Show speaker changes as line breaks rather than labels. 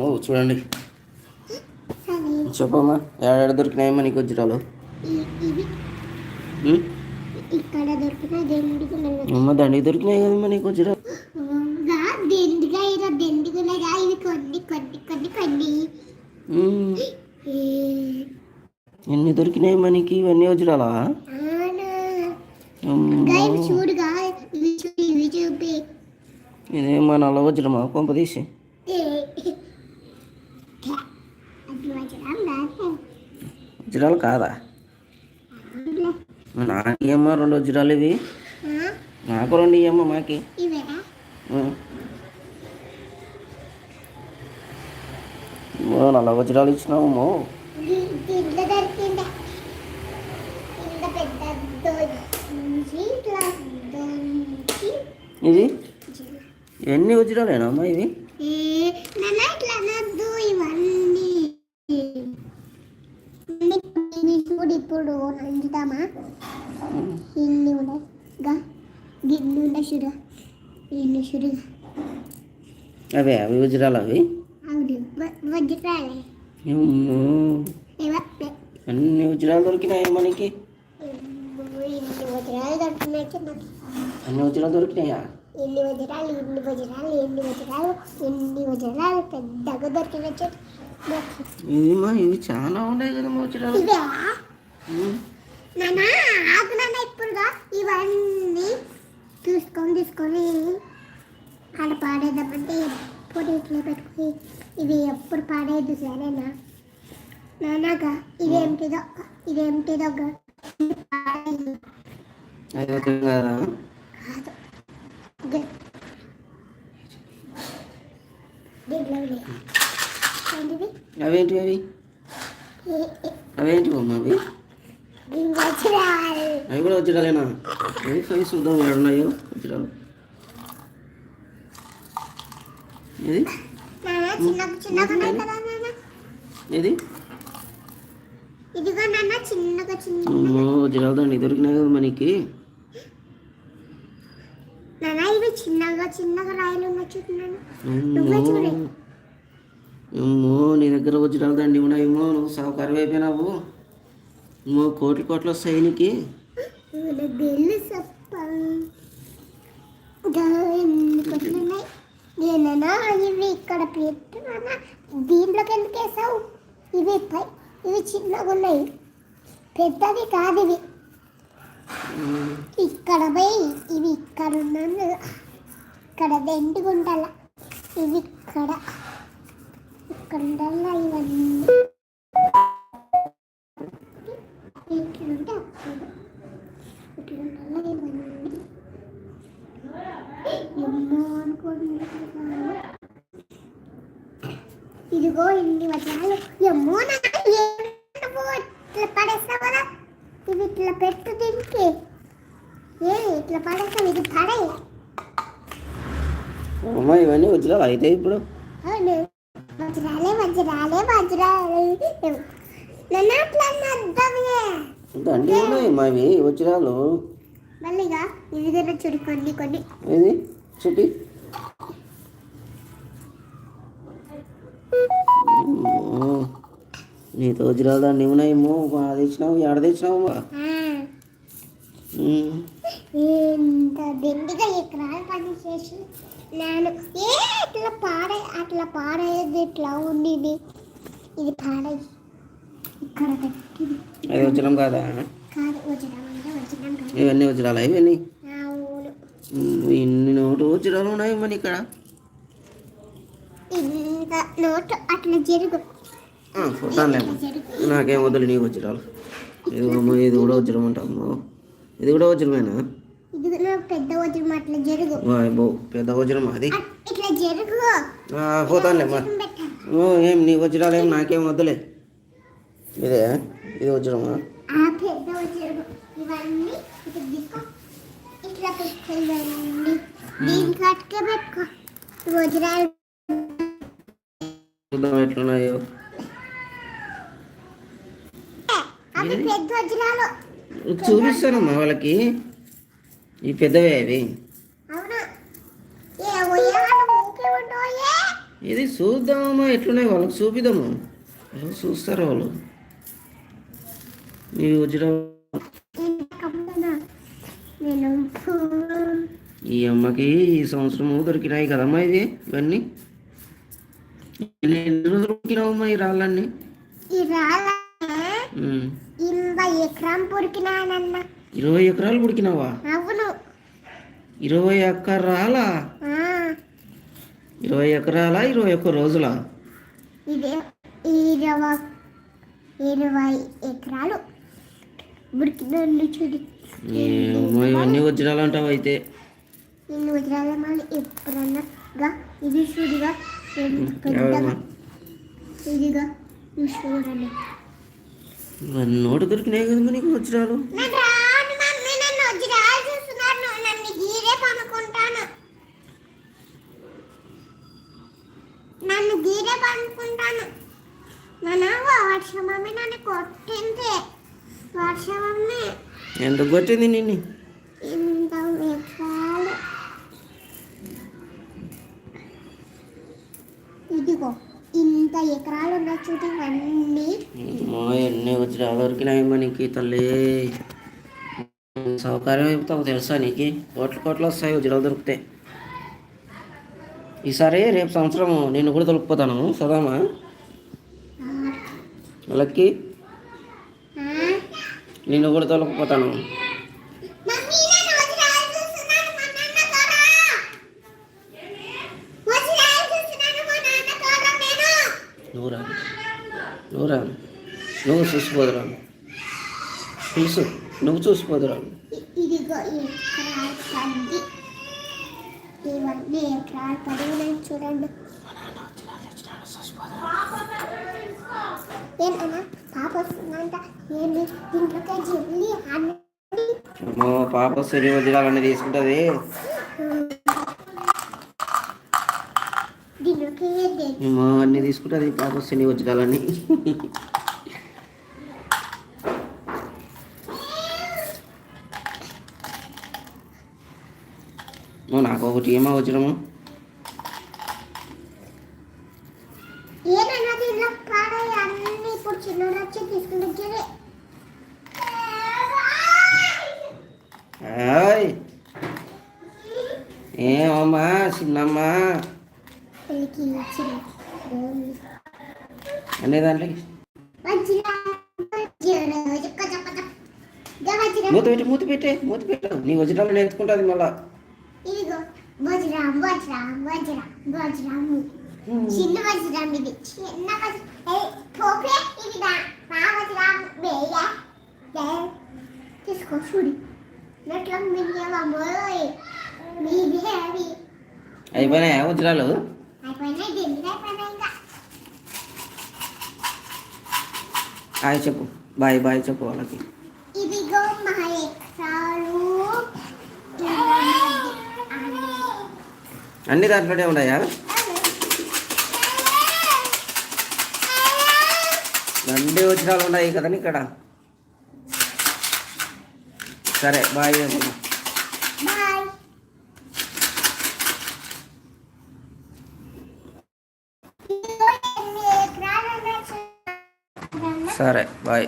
ఓ చూడండి. చెప్పమ్మా ఏడాడ దొరికినాయమ్మా నీకు వజ్రాలు? అమ్మ దండికి దొరికినాయి కదమ్మా నీకు వజ్రాలు? ఎన్ని దొరికినాయమ్మా నీకు ఇవన్నీ వజ్రాలా? ఇదేమో నల్ల వజ్రమా? కొంప తీసి
ఏ. అది వజ్రం కాదు.
వజ్రాలు కాదా?
అవునులే.
నాకు ఇయ్యమ్మా రెండు వజ్రాలు ఇవి. నాకు రెండు ఇయ్యమ్మా మాకి.
ఇవేనా?
ఉమ్. ఓ నల్ల వజ్రాలు ఇచ్చినావు
దీ- ఉన్నాయి. గా గిన్నె ఉండే చూడు. ఇన్ని చూడు.
అవే అవి వజ్రాలు అవి? అన్ని వజ్రాలు. దొరికినాయి మనకి? అన్ని వజ్రాలు దొరికినాయా
ఎన్ని వజ్రాలు ఎన్ని వజ్రాలు ఎన్ని వజ్రాలు ఎన్ని వజ్రాలు పెద్దగా దొరికిన
ఇవి చాలా ఉన్నాయి కదమ్మా వజ్రాలు.
నాన్న ఆకు నాన్న ఇప్పుడుగా. ఇవన్నీ తీసుకొని తీసుకొని ఆడ పాడేద్దామంటే ఎప్పుడు ఇట్లా పెట్టుకుని ఇవి ఎప్పుడు పాడేది సరేనా? నాన్నగా ఇదేంటిదో ఇదేంటిదో గా- పాడేది
అది వజ్రం కదా.
కాదు గే- దీంట్లో ఉన్నాయి. ఏంటిది
అవేంటి అవి?
ఏ- ఏ-
అవేంటి అమ్మా అవి? అవి కూడా వజ్రాలేనా అవి చూద్దాం ఎక్కడ ఉన్నాయో? వజ్రాలు ఇది ఇది
ఇదిగో నాన్న చిన్నగా చిన్న
అమ్మో వజ్రాలు దండి దొరికినాయి కదా మనకి.
చిన్నగా చిన్నగా రాయలు.
అమ్మో. నీ దగ్గర వజ్రాలు దండి ఉన్నాయేమో నువ్వు సౌకర్యం అయిపోయినావు. అమ్మో కోట్లు కోట్లు వస్తాయి నీకు
ఇవి ఇవి ఇక్కడ పెట్టున్నా దీంట్లోకి ఎందుకు వేసావు? ఇవి పై ఇవి చిన్నగా ఉన్నాయి. పెద్దది కాదు ఇవి. ఇక్కడ పోయి ఇవి ఇక్కడ ఉన్నాను. ఇక్కడ దెంటుకుంటాల ఇవి ఇక్కడ. ఇక్కడ ఉండాల ఇవన్నీ. ఇట్లుంటే అప్పుడు ఇట్లా ఉండాల ఇవన్నీ ఎమ్మో అనుకుంటున్నాను ఇదిగో ఇన్ని వచనాలు ఎమ్మో ఇట్లా పడేస్తావు కదా ఇవి ఇట్లా పెట్టు దీనికి ఏ ఇట్లా పడేస్తావు ఇది పడే
అమ్మా ఇవన్నీ వజ్రాలు అయితే ఇప్పుడు
వజ్రాలే వజ్రాలే వజ్రాలే నన్ను అట్లా అన్నద్దవే
దండి ఉన్నాయి మావి వజ్రాలు
మళ్ళీగా ఇది కూడా చూడు కొన్ని కొన్ని.
ఏది? చూపి అమ్మో. నీతో వజ్రాలు దండి ఉన్నాయేమో అది తెచ్చినావు ఎడ తెచ్చినావు
ఆ,
ఉమ్.
ఎంత దిండిగా ఎకరాలు పని చేసి నేను ఏ అట్లా పాడే అట్లా పాడేది ఇట్లా ఉంది ఇది పాడే
అది వజ్రం కాదా? ఇవన్నీ వజ్రాలు? ఇవన్నీ? ఇన్ని నోటు వజ్రాలు ఉన్నాయి మరి ఇక్కడ.
జరుగు.
నాకేం వద్దులు నీ వజ్రాలు. ఇది కూడా వజ్రం అంటాము ఇది కూడా వజ్రమేనా?
పెద్ద వజ్రం అట్లా జరుగు.
పెద్ద వజ్రం అది. ఓ ఏం నీ వజ్రాలు ఏం నాకేం వద్దులే. ఇదే ఇది వజ్రమా.
పెద్ద ఇవన్నీ ఇట్లా అట్కే పెట్టుకో వజ్రాలు.
చూద్దాం ఎట్లున్నాయో. చూపిస్తానమ్మా వాళ్ళకి. ఈ పెద్దవే అవి. ఇది చూద్దామమ్మా ఎట్లున్నాయి వాళ్ళకి చూపిద్దాము. చూస్తారు వాళ్ళు.
నేను పూ-
ఈ అమ్మకి ఈ సంవత్సరము దొరికినాయి కదమ్మా ఇది ఇవన్నీ? దొరికినావమ్మా ఈ రాళ్ళన్నీ?
ఈ
ఇరవై ఎకరాలు ఉడికినావా
అవును.
ఇరవై ఎకరాలా ఇరవై ఎకరాల ఇరవై ఒక్క రోజుల?
ఇది ఇరవై ఎకరాలు.
ఏమో ఇవన్నీ వజ్రాలు అంటావు అయితే.
ఇన్ని వజ్రాల మళ్ళీ ఎప్పుడన్నా గా ఇది చూడుగా ఇదిగా ఇది చూడండి.
నోటు దొరికినాయి కదమ్మా నీకు వజ్రాలు
నేను నన్ను గీరే పనుకుంటాను. నన్ను వర్షం మమ్మీ నన్ను కొట్టింది.
ఎందుకు కొట్టింది నిన్ను?
ఇదిగో ఇంత ఎకరాలు చూడు
ఎన్ని వజ్రాలు దొరికినాయమ్మా నీకు తల్లి. సౌకర్యం అయిపోతావు తెలుసా నీకు? కోట్లు కోట్లు వస్తాయి వజ్రాలు దొరుకుతాయి ఈసారి రేపు సంవత్సరం నేను కూడా దొరికిపోతాను సదామా వాళ్ళకి
ఆ?
నిన్ను కూడా తొలకపోతాను
మమ్మీ నేను వజ్రాలు చూస్తున్నాను మా నాన్న త్వర. వజ్రాలు చూస్తున్నాను మా నేను.
నువ్వు రా. నువ్వు రా. నువ్వు చూసిపోదురా. పిలుసు నువ్వు చూసిపోదురా.
ఇదిగో ఈ ఎకరాలు పది ఇవన్నీ పది ఉన్నాయి చూడండి. ఏంటన్నా పాప వస్తుందంట. ఏంటి
అమ్మో పాప సరి వజ్రాలన్నీ తీసుకుంటుంది. అన్నీ తీసుకుంటుంది పాప వజ్రాలన్నీ ఓ, నాకు ఒకటి ఏమో వజ్రము
దీంట్లో పాడాయి అన్ని ఇప్పుడు చిన్న వచ్చి తీసుకుంటే
హాయ్ ఏమమ్మా చిన్నమ్మా అనే దాంట్లోకి మూత పెట్టి మూత పెట్టే మూత పెట్టు. నీ వజ్రాలు నేర్చుకుంటుంది మళ్ళా.
వజ్రాం వజ్రాం వజ్రాం వజ్రాము. చిన్న వజ్రాం ఇది. చిన్న వజ్రం. ఏ, పోపే ఇది నా తీసుకో చూడు అవి
అయిపోయినాయా వజ్రాలు
అయిపోయినాయి
హాయ్ చెప్పు. బాయ్ బాయ్ చెప్పు వాళ్ళకి.
ఇదిగో మా ఎక్సాలు
అన్ని దాంట్లోనే ఉన్నాయా? రెండు వజ్రాలు ఉన్నాయి కదండి ఇక్కడ. సరే బాయ్. సరే బాయ్.